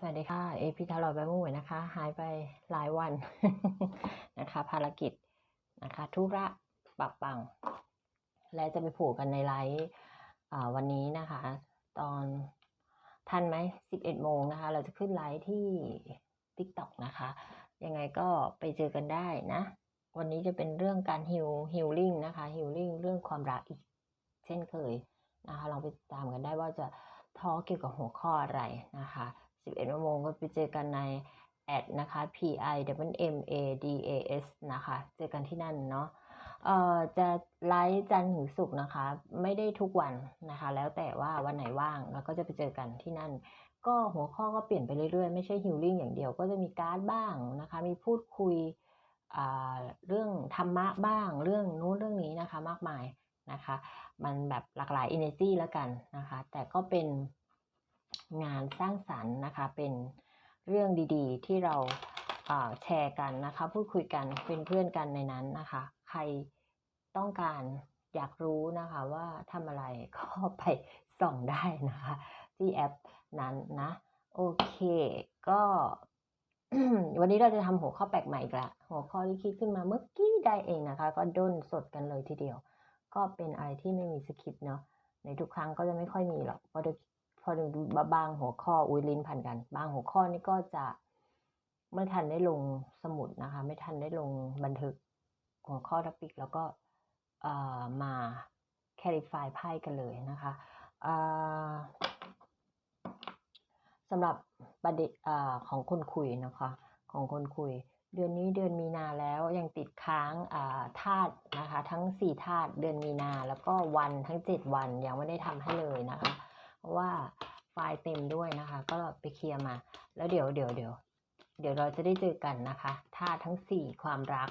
สวัสดีค่ะ เอพิทารอยใบมุ่ยนะคะ หายไปหลายวันนะคะ ภารกิจนะคะธุระปับปัง และจะไปผูกกันในไลฟ์วันนี้นะคะ ตอนทันไหม11โมงนะคะ เราจะขึ้นไลฟ์ที่ TikTok นะคะ ยังไงก็ไปเจอกันได้นะ วันนี้จะเป็นเรื่องการฮิลฮิลลิ่งนะคะฮิลลิ่งเรื่องความรักอีก เช่นเคยนะคะลองไปตามกันได้ว่าจะทอเกี่ยวกับหัวข้ออะไรนะคะ 11โมงก็ไปเจอกันในแอดนะคะ p i w m a d a s นะคะ เจอกันที่นั่นเนาะเอ่อจะไลฟ์จันทร์ถึงศุกร์นะคะ ไม่ได้ทุกวันนะคะ แล้วแต่ว่าวันไหนว่างแล้วก็จะไปเจอกันที่นั่น ก็หัวข้อก็เปลี่ยนไปเรื่อยๆ ไม่ใช่ฮิลลิ่งอย่างเดียวก็จะมีการ์ดบ้างนะคะ มีพูดคุยเรื่องธรรมะบ้าง เรื่องนู้นเรื่องนี้นะคะมากมายนะคะ มันแบบหลากหลาย energy แล้วกันนะคะ แต่ก็เป็น งานสร้างสรรค์นะคะ เป็นเรื่องดีๆ ที่เราแชร์กันนะคะ พูดคุยกันเป็นเพื่อนกันในนั้นนะคะ ใครต้องการอยากรู้นะคะว่าทำอะไรก็ไปส่องได้นะคะ ที่แอปนั้นนะ โอเค ก็วันนี้เราจะทำหัวข้อแปลกใหม่อีกละหัวข้อที่คิดขึ้นมาเมื่อกี้ได้เองนะคะ ก็ด้นสดกันเลยทีเดียว ก็เป็นอะไรที่ไม่มีสคริปต์เนาะในทุกครั้งก็จะไม่ค่อยมีหรอกเพราะเดี๋ยวพ อดูบางหัวข้ออุ้ยลิ้นพันกัน บางหัวข้อนี่ก็จะไม่ทันได้ลงสมุดนะคะ ไม่ทันได้ลงบันทึกหัวข้อทัปิกแล้วก็มาแคลิฟายไพ่กันเลยนะคะสำหรับประเด็นของคนคุยนะคะ ของคนคุย เดือนนี้เดือนมีนาแล้วยังติดค้างาธาตุนะคะ ทั้งสี่ธาตุเดือนมีนาแล้วก็วันทั้งเจ็ดวันยังไม่ได้ทำให้เลยนะคะ เพราะว่าไฟล์เต็มด้วยนะคะ ก็ไปเคลียร์มา แล้วเดี๋ยวเดี๋ยวเดี๋ยวเดี๋ยวเราจะได้เจอกันนะคะธาตุทั้งสี่ความรัก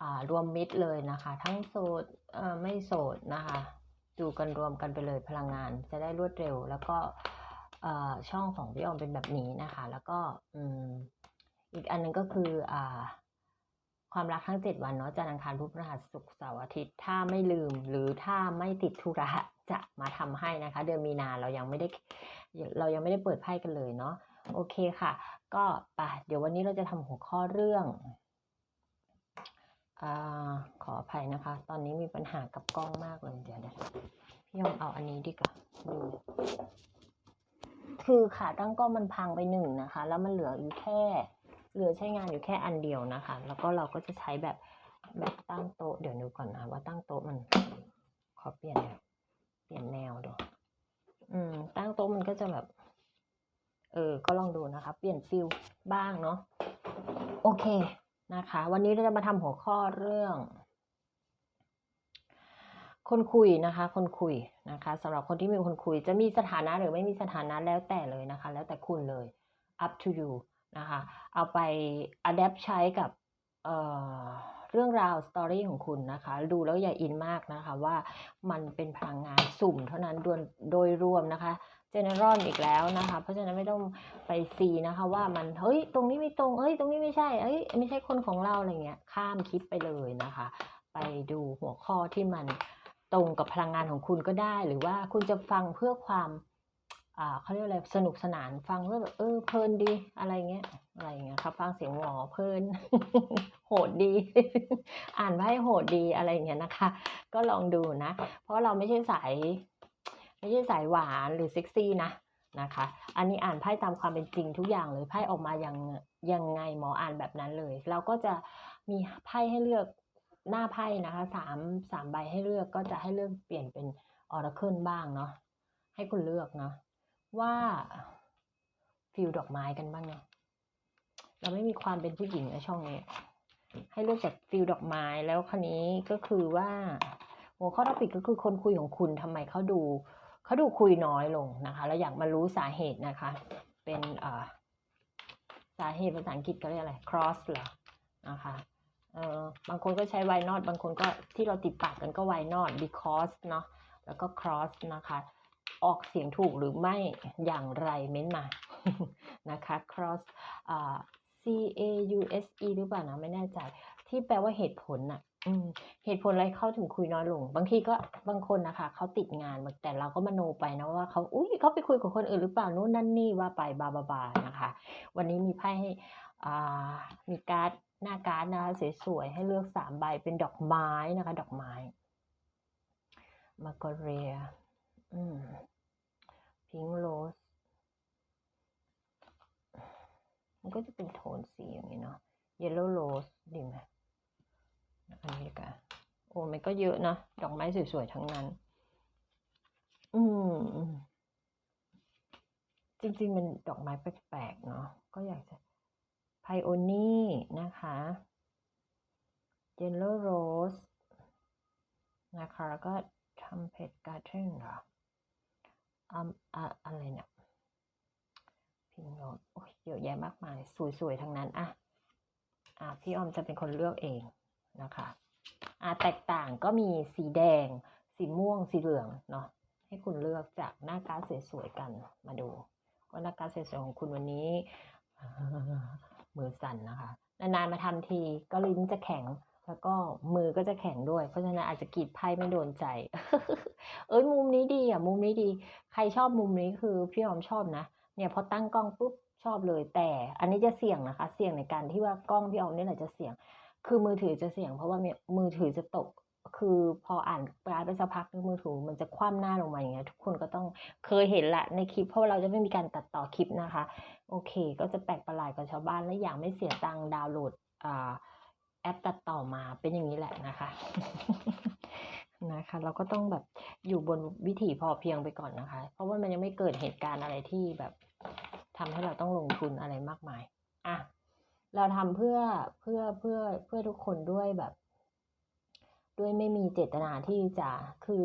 อ่ารวมมิตรเลยนะคะ ทั้งโสดเออไม่โสดนะคะดูกันรวมกันไปเลยพลังงาน จะได้รวดเร็ว แล้วก็เอ่อช่องของพี่ออมเป็นแบบนี้นะคะ แล้วก็อืมอีกอันหนึงก็คืออ่าความรักทั้งเจ็ดวันเนาะจันทร์อังคารพุธพฤหัสศุกร์เสาร์อาทิตย์ ถ้าไม่ลืมหรือถ้าไม่ติดธุระ จะมาทำให้นะคะ เดือนมีนาเรายังไม่ได้เรายังไม่ได้เปิดไพ่กันเลยเนาะโอเคค่ะ ก็ไปเดี๋ยววันนี้เราจะทำหัวข้อเรื่องอขออภัยนะคะ ตอนนี้มีปัญหากับกล้องมากเลยเดี๋ยวเดี๋ยวพี่ยอมเอาอันนี้ดีกว่าดูคือขาตั้งกล้องมันพังไปหนึ่งนะคะ แล้วมันเหลืออยู่แค่ เหลือใช้งานอยู่แค่อันเดียวนะคะ แล้วก็เราก็จะใช้แบบแบบตั้งโต๊ะเดี๋ยวดูก่อนนะว่าตั้งโต๊ะมันขอเปลี่ยนแนว เปลี่ยนแนวดู อืม ตั้งโต๊ะมันก็จะแบบ เออ ก็ลองดูนะคะ เปลี่ยนฟิลบ้างเนาะ โอเค นะคะ วันนี้เราจะมาทำหัวข้อเรื่อง คนคุยนะคะ คนคุยนะคะสำหรับคนที่มีคนคุย จะมีสถานะหรือไม่มีสถานะแล้วแต่เลยนะคะ แล้วแต่คุณเลย up to you นะคะ เอาไป adapt ใช้กับ เอ่อ เรื่องราวสตอรี่ของคุณนะคะ ดูแล้วอย่าอินมากนะคะว่ามันเป็นพลังงานสุ่มเท่านั้นโดยโดยรวมนะคะ general อีกแล้วนะคะ เพราะฉะนั้นไม่ต้องไปซีนะคะว่ามัน เฮ้ย ตรงนี้ไม่ตรงเอ้ย ตรงนี้ไม่ใช่เอ้ย ไม่ใช่คนของเราอะไรเงี้ย ข้ามคลิปไปเลยนะคะ ไปดูหัวข้อที่มันตรงกับพลังงานของคุณก็ได้ หรือว่าคุณจะฟังเพื่อความ เขาเรียกอะไรสนุกสนานฟังเพื่อแบบเออเพลินดีอะไรเงี้ยอะไรเงี้ยครับฟังเสียงหวอเพลิน โหดดี อ่านไพ่โหดดีอะไรเงี้ยนะคะ ก็ลองดูนะ เพราะเราไม่ใช่สายไม่ใช่สายหวานหรือเซ็กซี่นะนะคะ อันนี้อ่านไพ่ตามความเป็นจริงทุกอย่างเลยไพ่ออกมาอยังยังไงหมออ่านแบบนั้นเลย เราก็จะมีไพ่ให้เลือกหน้าไพ่นะคะสามสามใบให้เลือกก็จะให้เลือกเปลี่ยนเป็นออร์เคิลบ้างเนาะให้คุณเลือกเนาะ ว่าฟิลดอกไม้กันบ้างเนาะเราไม่มีความเป็นผู้หญิงในช่องนี้ ให้เลือกจากฟิลดอกไม้แล้วคันนี้ก็คือว่า หัวข้อท็อปิกก็คือคนคุยของคุณทำไมเขาดูเขาดูคุยน้อยลงนะคะแล้วอยากมารู้สาเหตุนะคะ เป็นสาเหตุภาษาอังกฤษก็เรียกอะไร cross เหรอนะคะเออบางคนก็ใช้ why not บางคนก็ที่เราติดปากกันก็ why not because เนาะแล้วก็ cross นะคะ ออกเสียงถูกหรือไม่อย่างไรเม้นมานะคะ cross อ่า C A U S E หรือเปล่านะไม่แน่ใจ ที่แปลว่าเหตุผลน่ะเหตุผลอะไรเขาถึงคุยน้อยลง บางทีก็บางคนนะคะเขาติดงานแต่เราก็มโนไปนะว่าเขาอุ๊ยเขาไปคุยกับคนอื่นหรือเปล่านู่นนั่นนี่ว่าไปบลาๆๆนะคะ วันนี้มีไพ่ให้อ่ามีการ์ดหน้าการ์ดนะคะสวยๆให้เลือก3ใบเป็นดอกไม้นะคะ ดอกไม้มาการีย Margaria อืม Pink Rose มันก็จะเป็นโทนสีอย่างงี้เนาะ Yellow Rose ดีไหม?อันนี้กว่าโอ้มันก็เยอะนะดอกไม้สวยๆทั้งนั้น อืมจริงๆ มันดอกไม้แปลกๆเนาะก็อยากจะ Peony นะคะ Yellow Rose นะคะ แล้วก็ Trumpet Garden เหร?อ อะไรเนี่ย Pink Rose โอ๊ยเยอะแยะมากมาย สวยๆทั้งนั้นอะอ่าพี่ออมจะเป็นคนเลือกเองนะคะอ่าแตกต่างก็มีสีแดง สีม่วงสีเหลืองเนาะให้คุณเลือกจากหน้าการ์ดสวยๆกันมาดูว่าหน้าการ์ดสวยๆของคุณวันนี้มือสั่นนะคะ นานๆมาทำทีก็ลิ้นจะแข็ง แล้วก็มือก็จะแข็งด้วย เพราะฉะนั้นอาจจะกรีดไพ่ไม่โดนใจเฮ้ยมุมนี้ดีอะมุมนี้ดี ใครชอบมุมนี้คือพี่ออมชอบนะ เนี่ยพอตั้งกล้องปุ๊บชอบเลย แต่อันนี้จะเสี่ยงนะคะ เสี่ยงในการที่ว่ากล้องพี่ออมนี่แหละจะเสี่ยง คือมือถือจะเสี่ยง เพราะว่ามือถือจะตก คือพออ่านกาไปสักพักมือถือมันจะคว่ำหน้าลงมาอย่างเงี้ยทุกคนก็ต้องเคยเห็นละในคลิปเพราะาเราจะไม่มีการตัดต่อคลิปนะคะ โอเค ก็จะแปลกประหลาดกว่าชาวบ้านและอย่างไม่เสียตังค์ดาวน์โหลดอ่า แอปตัดต่อมาเป็นอย่างงี้แหละนะคะ นะคะ เราก็ต้องแบบอยู่บนวิถีพอเพียงไปก่อนนะคะ เพราะว่ามันยังไม่เกิดเหตุการณ์อะไรที่แบบทำให้เราต้องลงทุนอะไรมากมาย อะ เราทำเพื่อเพื่อเพื่อเพื่อทุกคนด้วยแบบ ด้วยไม่มีเจตนาที่จะคือ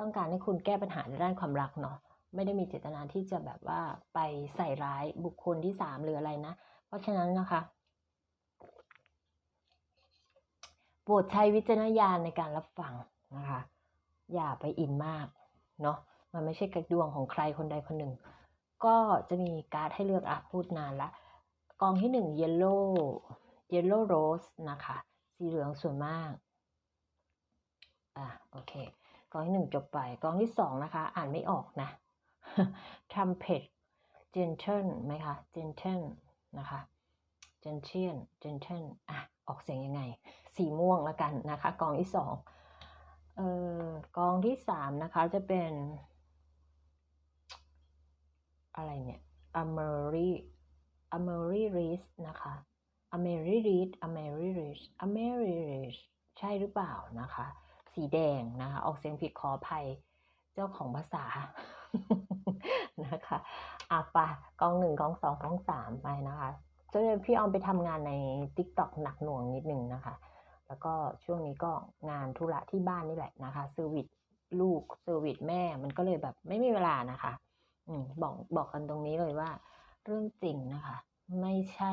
ต้องการให้คุณแก้ปัญหาในด้านความรักเนาะไม่ได้มีเจตนาที่จะแบบว่าไปใส่ร้ายบุคคลที่3หรืออะไรนะ เพราะฉะนั้นนะคะ โปรดใช้วิจารณญาณในการรับฟังนะคะ อย่าไปอินมากเนาะมันไม่ใช่กระดวงของใครคนใดคนหนึ่ง ก็จะมีการ์ดให้เลือกอะพูดนานล้วกองที่1 Yellow Yellow Rose นะคะ สีเหลืองส่วยมากอาโอเค กองที่1จบไปกองที่2นะคะ อ่านไม่ออกนะ Trumpet Gentle ไหมคะ Gentle นะคะ Gentian Gentle อะ ออกเสียงยังไง สีม่วงแล้วกันนะคะ กองที่2เอ่อกองที่3นะคะจะเป็น อะไรเนี่ย Amery Amaryllis นะคะ Amaryllis Amaryllis Amaryllis ใช่หรือเปล่านะคะ สีแดงนะคะ ออกเสียงผิดขออภัยเจ้าของภาษานะคะอะไปกอง1กอง2กอง3ไปนะคะ ช่วงนี้พี่ออมไปทำงานใน TikTok หนักหน่วงนิดนึงนะคะ แล้วก็ช่วงนี้ก็งานธุระที่บ้านนี่แหละนะคะเซอร์วิซลูกเซอร์วิซแม่มันก็เลยแบบไม่มีเวลานะคะ อืมบอกบอกกันตรงนี้เลยว่า เรื่องจริงนะคะ ไม่ใช่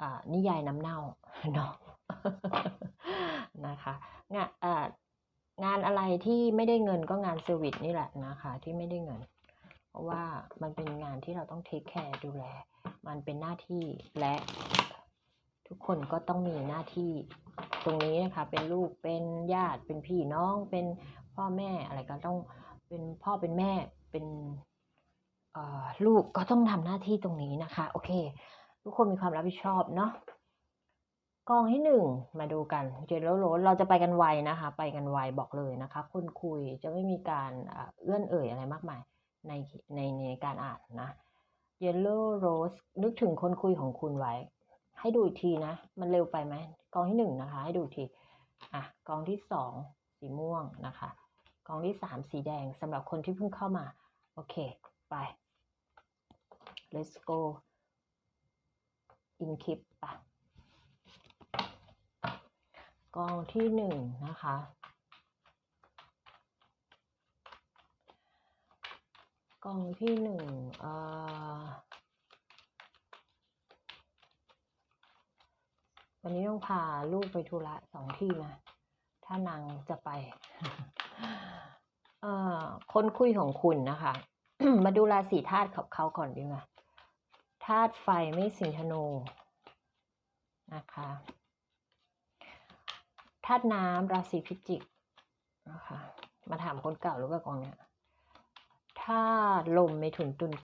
อ่านิยายน้ำเน่าเนาะนะคะงะอ่างานอะไรที่ไม่ได้เงินก็งานเซอร์วิซนี่แหละนะคะ ที่ไม่ได้เงิน ราะว่ามันเป็นงานที่เราต้องเทกแคร์ดูแล มันเป็นหน้าที่และทุกคนก็ต้องมีหน้าที่ตรงนี้นะคะ เป็นลูกเป็นญาติเป็นพี่น้องเป็นพ่อแม่อะไรก็ต้องเป็นพ่อเป็นแม่เป็นลูกก็ต้องทำหน้าที่ตรงนี้นะคะ โอเค ทุกคนมีความรับผิดชอบเนาะกองที่1มาดูกัน Yellow Rose เราจะไปกันไวนะคะ ไปกันไวบอกเลยนะคะคนคุยจะไม่มีการเอื้อนเอ่ยอะไรมากมาย ในในในการอ่านนะ Yellow Rose นึกถึงคนคุยของคุณไว้ ให้ดูอีกทีนะ มันเร็วไปไหมกองที่1นะคะ ให้ดูอีกทีอะกองที่2สีม่วงนะคะ กองที่3สีแดงสำหรับคนที่เพิ่งเข้ามา โอเค ไป Let's go in คลิปไปกองที่1นะคะ กองที่หนึ่งวันนี้ต้องพาลูกไปธุระสองที่นะ ถ้านางจะไป คนคุยของคุณนะคะ มาดูราศีธาตุของเขาก่อนดีไหมธาตุไฟไม่สิงธนูนะคะธาตุน้ำราศีพิจิกนะคะ มาถามคนเก่าหรือเปล่ากองเนี้ย ถ้าลมในถุงตุน